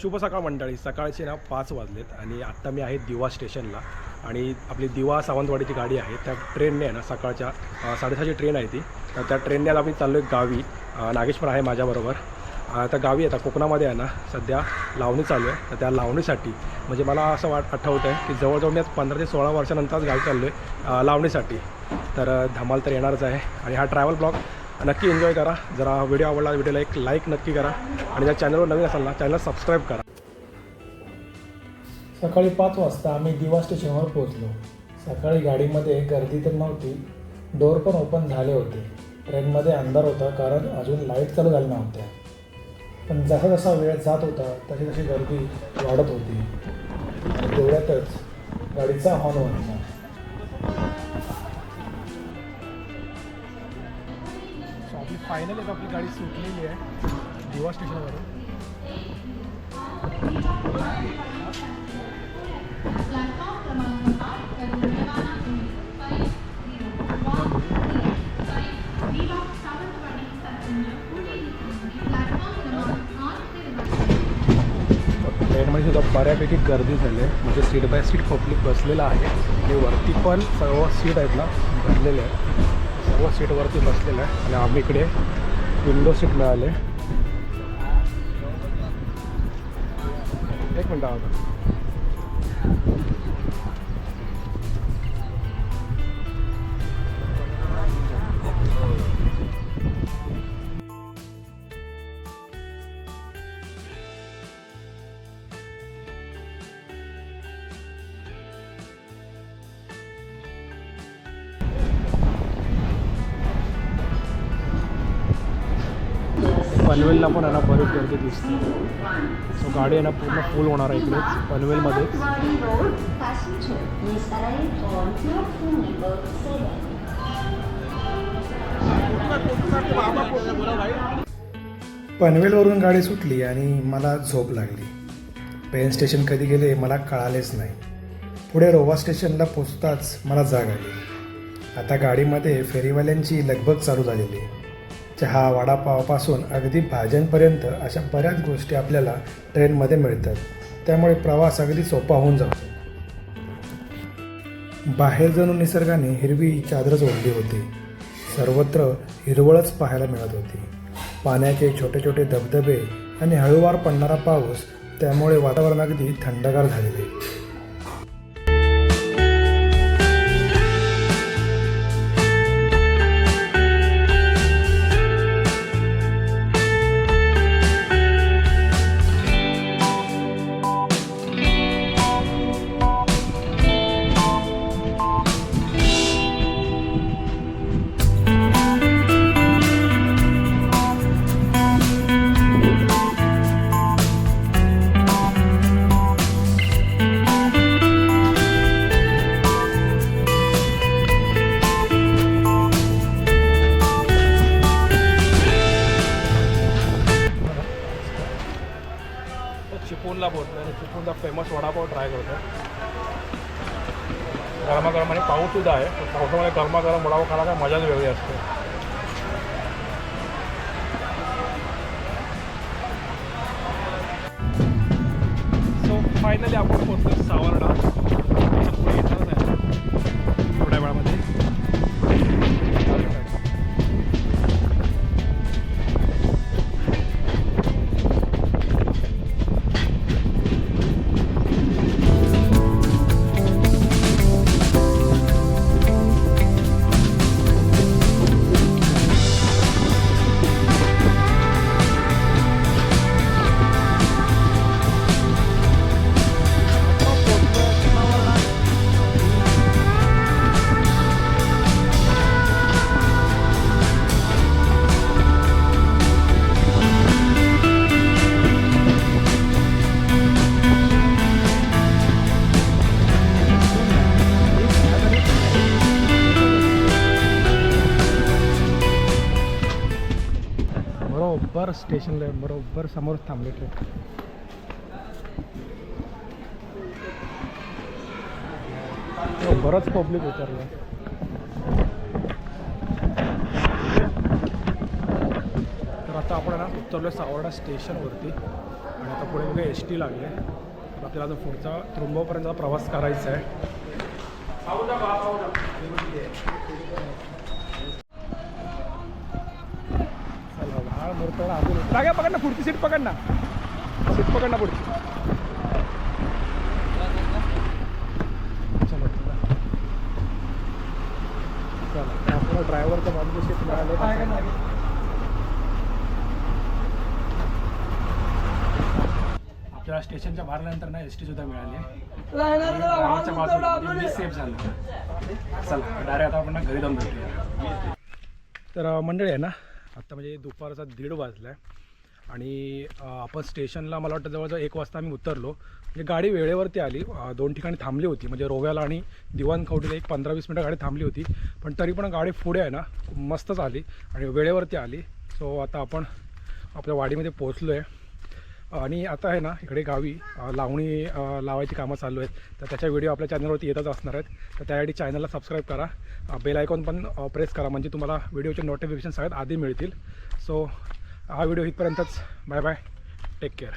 शुभ सकाळ मंडळी. सकाळचे ना पाच वाजलेत आणि आत्ता मी आहे दिवा स्टेशनला. आणि आपली दिवा सावंतवाडीची गाडी आहे. त्या ट्रेनने आहे ना सकाळच्या साडेसहाची ट्रेन आहे ती. तर त्या ट्रेनने आम्ही चाललो आहे गावी नागेश्वर नागेश पण आहे माझ्याबरोबर. आता गावी आता कोकणामध्ये आहे ना सध्या लावणी चालू आहे. तर त्या लावणीसाठी म्हणजे मला असं वाट आठवतं आहे की जवळजवळ मी आज पंधरा ते सोळा वर्षानंतरच गावी चाललो आहे लावणीसाठी. तर धमाल तर येणारच आहे. आणि हा ट्रॅव्हल ब्लॉग नक्की एन्जॉय करा. जरा व्हिडिओ आवडला व्हिडिओला एक लाईक नक्की करा. आणि ज्या चॅनलवर नवीन असाल ना चॅनल सबस्क्राईब करा. सकाळी पाच वाजता आम्ही दिवा स्टेशनवर पोहोचलो. सकाळी गाडीमध्ये गर्दी तर नव्हती डोअर पण ओपन झाले होते. ट्रेनमध्ये अंधार होता कारण अजून लाइट चालू झाल्या नव्हत्या. पण जसा जसा वेळ जात होता तशी तशी गर्दी वाढत होती. आणि तेवढ्यातच गाडीचा हॉर्न वाजला. फायनल आपली गाडी सुटलेली आहे. दिवा स्टेशनवर ट्रेनमध्ये सुद्धा बऱ्यापैकी गर्दी झाली आहे. म्हणजे सीट बाय सीट पब्लिक बसलेलं आहे. आणि वरती पण सर्व सीट आहेत ना भरलेले आहेत. सर्व सीटवरती बसलेलं आहे आणि आम्ही इकडे विंडो सीट मिळाले एक मिनटं पनवेलला पण यांना बरीच गर्दी दिसते. सो गाडी आहे ना पूर्ण फुल होणार आहे इकडे पनवेलमध्ये. पनवेलवरून गाडी सुटली आणि मला झोप लागली. पेन स्टेशन कधी गेले मला कळालेच नाही. पुढे रोवा स्टेशनला पोचताच मला जाग आली. आता गाडीमध्ये फेरीवाल्यांची लगबग चालू झालेली चहा वडापावापासून अगदी भाज्यांपर्यंत अशा बऱ्याच गोष्टी आपल्याला ट्रेनमध्ये मिळतात. त्यामुळे प्रवास अगदी सोपा होऊन जातो. बाहेर जणू निसर्गाने हिरवी चादरच ओढली होती. सर्वत्र हिरवळच पाहायला मिळत होती. पाण्याचे छोटे छोटे धबधबे आणि हळूवार पडणारा पाऊस त्यामुळे वातावरण अगदी थंडगार झालेले. चिपळूणला फेमस वडापाव ट्राय करतो गरमागरम आणि पाऊससुद्धा आहे. पावसामध्ये गरमागरम वडापाव खायला काय मजाच वेगळी असते. सो फायनली आपण पोहोचतो सावरडा. बरोबर स्टेशनला बरोबर समोर थांबले ट्रेन. बरंच पब्लिक उतरलं. तर आता आपण ना उतरलो सावर्डा स्टेशनवरती. आणि आता पुढे बघा एस टी लागले. तर आपल्याला आता पुढचा त्रुंबवपर्यंतचा प्रवास करायचा आहे चला हा मोठा अजून जागा पकड ना पुढची सीट पकड ना. सीट पकड ना पुढची. चला चला. चला आपल्याला ड्रायव्हरच्या बाजूची सीट मिळाले. आपल्याला स्टेशनच्या बाहेर आल्यानंतर ना एस टी सुद्धा मिळाली. सेफ झालं. चला डायरेक्ट आता आपण घरी जाऊन भेटूया. तर मंडळी आहे ना आत्ता म्हणजे दुपारचा दीड वाजला आहे आणि आपण स्टेशनला मला वाटतं जवळजवळ एक वाजता आम्ही उतरलो. म्हणजे गाडी वेळेवरती आली. दोन ठिकाणी थांबली होती. म्हणजे रोव्याला आणि दिवाणखावटीला एक पंधरा वीस मिनटं गाडी थांबली होती. पण तरी पण गाडी पुढे आहे ना मस्तच आली. आणि वेळेवरती आली. सो आता आपण आपल्या वाडीमध्ये पोचलो आहे आणि आता आहे ना इकडे गावी लावणी लावायची कामं चालू आहेत. तर त्याच्या व्हिडिओ आपल्या चॅनलवरती येतच असणार आहेत. तर त्यासाठी चॅनलला सबस्क्राईब करा. बेल आयकॉन पण प्रेस करा. म्हणजे तुम्हाला व्हिडिओचे नोटिफिकेशन सगळ्यात आधी मिळतील. सो हा व्हिडिओ इथपर्यंतच. Bye bye take care